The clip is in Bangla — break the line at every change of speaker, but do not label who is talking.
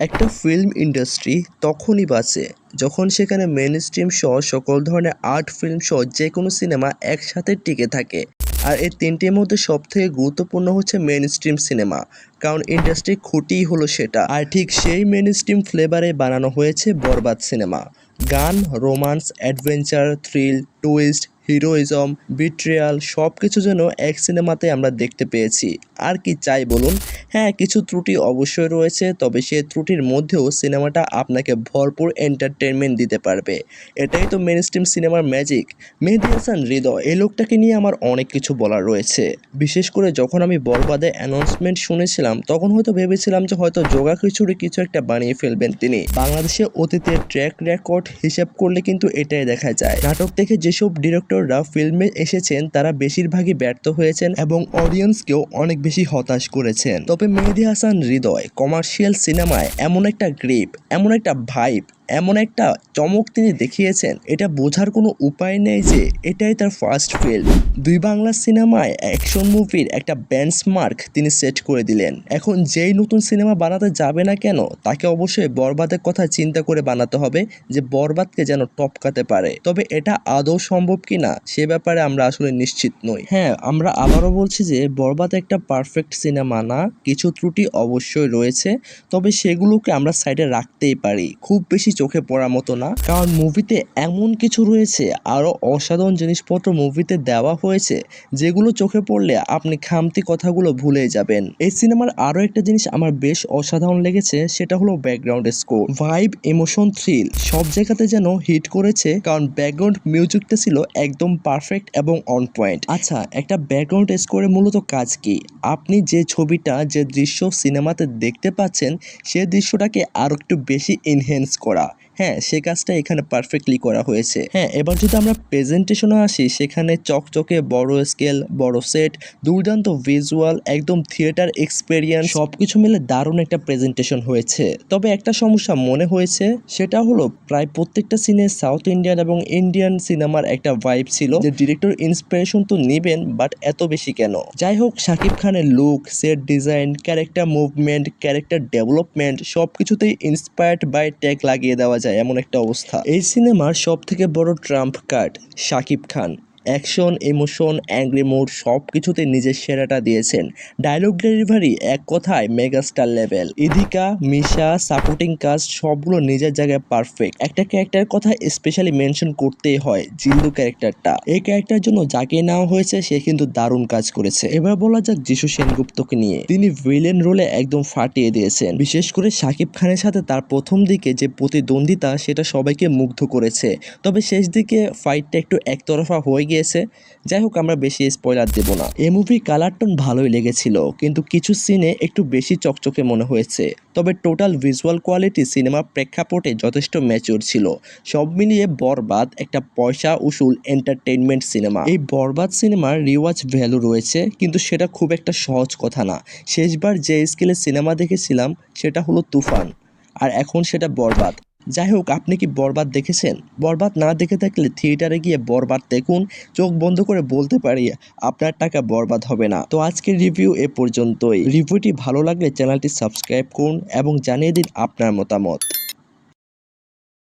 একটা ফিল্ম ইন্ডাস্ট্রি তখনই বাঁচে, যখন সেখানে মেন স্ট্রিম সহ সকল ধরনের আর্ট ফিল্ম সহ যে কোনো সিনেমা একসাথে টিকে থাকে। আর এই তিনটির মধ্যে সবথেকে গুরুত্বপূর্ণ হচ্ছে মেন স্ট্রিম সিনেমা কারণ ইন্ডাস্ট্রির খুঁটিই হলো সেটা। আর ঠিক সেই মেন স্ট্রিম ফ্লেভারে বানানো হয়েছে বরবাদ সিনেমা গান romance adventure thrill twist heroism betrayal সব কিছু যেন এক সিনেমাতে আমরা দেখতে পেয়েছি। আর কি চাই বলুন? হ্যাঁ কিছু ত্রুটি অবশ্যই রয়েছে, তবে সেই ত্রুটির মধ্যেও সিনেমাটা আপনাকে ভরপুর এন্টারটেনমেন্ট দিতে পারবে। এটাই তো মেন স্ট্রিম সিনেমার ম্যাজিক মেহেদি হাসান, হৃদয়, এই লোকটাকে নিয়ে আমার অনেক কিছু বলার রয়েছে। বিশেষ করে যখন আমি বরবাদে অ্যানাউন্সমেন্ট শুনেছিলাম, তখন হয়তো ভেবেছিলাম যে হয়তো যোগা খিচুড়ি কিছু একটা বানিয়ে ফেলবেন তিনি। বাংলাদেশে অতীতের ট্র্যাক রেকর্ড হিসেব করলে কিন্তু এটাই দেখা যায়। নাটক থেকে যেসব ডিরেক্টররা ফিল্মে এসেছেন, তারা বেশিরভাগই ব্যর্থ হয়েছেন এবং অডিয়েন্সকেও অনেক বেশি হতাশ করেছেন। তবে মেহেদি হাসান হৃদয় কমার্শিয়াল সিনেমায় এমন একটা গ্রিপ এমন একটা ভাইব এমন একটা চমক তিনি দেখিয়েছেন, এটা বোঝার কোনো উপায় নেই যে এটাই তার ফার্স্ট ফিল্ম দুই বাংলা সিনেমায় অ্যাকশন মুভির একটা বেঞ্চমার্ক তিনি সেট করে দিলেন। এখন যেই নতুন সিনেমা বানাতে যাবে না কেন, তাকে অবশ্যই বরবাদের কথা চিন্তা করে বানাতে হবে যে বরবাদকে যেন টপকাতে পারে। তবে এটা আদৌ সম্ভব কি না সে ব্যাপারে আমরা আসলে নিশ্চিত নই। হ্যাঁ আমরা আবারও বলছি যে বরবাদ একটা পারফেক্ট সিনেমা না, কিছু ত্রুটি অবশ্যই রয়েছে, তবে সেগুলোকে আমরা সাইডে রাখতেই পারি। খুব বেশি চোখে পড়ার মতো না। কারণ মুভিতে এমন কিছু রয়েছে আরও অসাধারণ জিনিসপত্র মুভিতে দেওয়া হয়েছে, যেগুলো চোখে পড়লে আপনি খামতি কথাগুলো ভুলে যাবেন। এই সিনেমার আরও একটা জিনিস আমার বেশ অসাধারণ লেগেছে, সেটা হলো background score vibe emotion thrill সব জায়গাতে যেন হিট করেছে, কারণ ব্যাকগ্রাউন্ড মিউজিকটা ছিল একদম পারফেক্ট এবং অন পয়েন্ট আচ্ছা একটা ব্যাকগ্রাউন্ড স্কোরের মূলত কাজ কি? আপনি যে ছবিটা, যে দৃশ্য সিনেমাতে দেখতে পাচ্ছেন, সে দৃশ্যটাকে আরও একটু বেশি এনহেন্স করা। হ্যাঁ সে কাজটা এখানে পারফেক্টলি করা হয়েছে। হ্যাঁ এবার যদি আমরা প্রেজেন্টেশনে আসি, সেখানে চকচকে বড় স্কেল বড় সেট দুর্দান্ত ভিজুয়াল একদম থিয়েটার এক্সপেরিয়েন্স সব কিছু মিলে দারুণ একটা প্রেজেন্টেশন হয়েছে। তবে একটা সমস্যা মনে হয়েছে, সেটা হলো প্রায় প্রত্যেকটা সিনে সাউথ ইন্ডিয়ান এবং ইন্ডিয়ান সিনেমার একটা ভাইব ছিল যে ডিরেক্টর ইন্সপিরেশন তো নেবেন বাট এত বেশি কেন? যাই হোক শাকিব খানের look set design character movement character development সব কিছুতেই ইন্সপায়ার্ড বাই ট্যাগ লাগিয়ে দেওয়া যায় এমন একটা অবস্থা। এই সিনেমার সব থেকে বড় trump card Shakib Khan. Action, emotion, angry mode সব কিছুতে নিজের সেরাটা দিয়েছেন। ডায়লগ ডেলিভারি এক কথায় মেগাস্টার লেভেল। ইদিকা মিশা, সাপোর্টিং কাস্ট সবগুলো নিজের জায়গায় পারফেক্ট। একটা ক্যারেক্টারের কথা স্পেশালি মেনশন করতেই হয় জিন্দু ক্যারেক্টারটা। এই ক্যারেক্টার জন্য যাকে নেওয়া হয়েছে, সে কিন্তু দারুণ কাজ করেছে। এবার বলা যাক যিশু সেনগুপ্তকে নিয়ে। তিনি ভিলেন রোলে একদম ফাটিয়ে দিয়েছেন। বিশেষ করে শাকিব খানের সাথে তার প্রথম দিকে যে প্রতিদ্বন্দ্বিতা, সেটা সবাইকে মুগ্ধ করেছে। তবে শেষ দিকে ফাইটটা একটু একতরফা হয়ে গিয়েছে। যাই হোক, আমরা বেশি স্পয়লার দেব না। এই মুভির কালার টোন ভালোই লেগেছিল, কিন্তু কিছু সিনে একটু বেশি চকচকে মনে হয়েছে। তবে টোটাল ভিজুয়াল কোয়ালিটি সিনেমার প্রেক্ষাপটে যথেষ্ট ম্যাচিওর ছিল। সব মিলিয়ে বরবাদ একটা পয়সা উসুল এন্টারটেনমেন্ট সিনেমা এই বরবাদ সিনেমার রিওয়াজ ভ্যালু রয়েছে, কিন্তু সেটা খুব একটা সহজ কথা না। শেষবার যে স্কেলে সিনেমা দেখেছিলাম, সেটা হলো তুফান। আর এখন সেটা বরবাদ। যাই হোক আপনি কি বরবাদ দেখেছেন? বরবাদ না দেখে থাকলে থিয়েটারে গিয়ে বরবাদ দেখুন, চোখ বন্ধ করে বলতে পারি, আপনার টাকা বরবাদ হবে না। তো আজকের রিভিউ এ পর্যন্তই। রিভিউটি ভালো লাগলে চ্যানেলটি সাবস্ক্রাইব করুন এবং জানিয়ে দিন আপনার মতামত।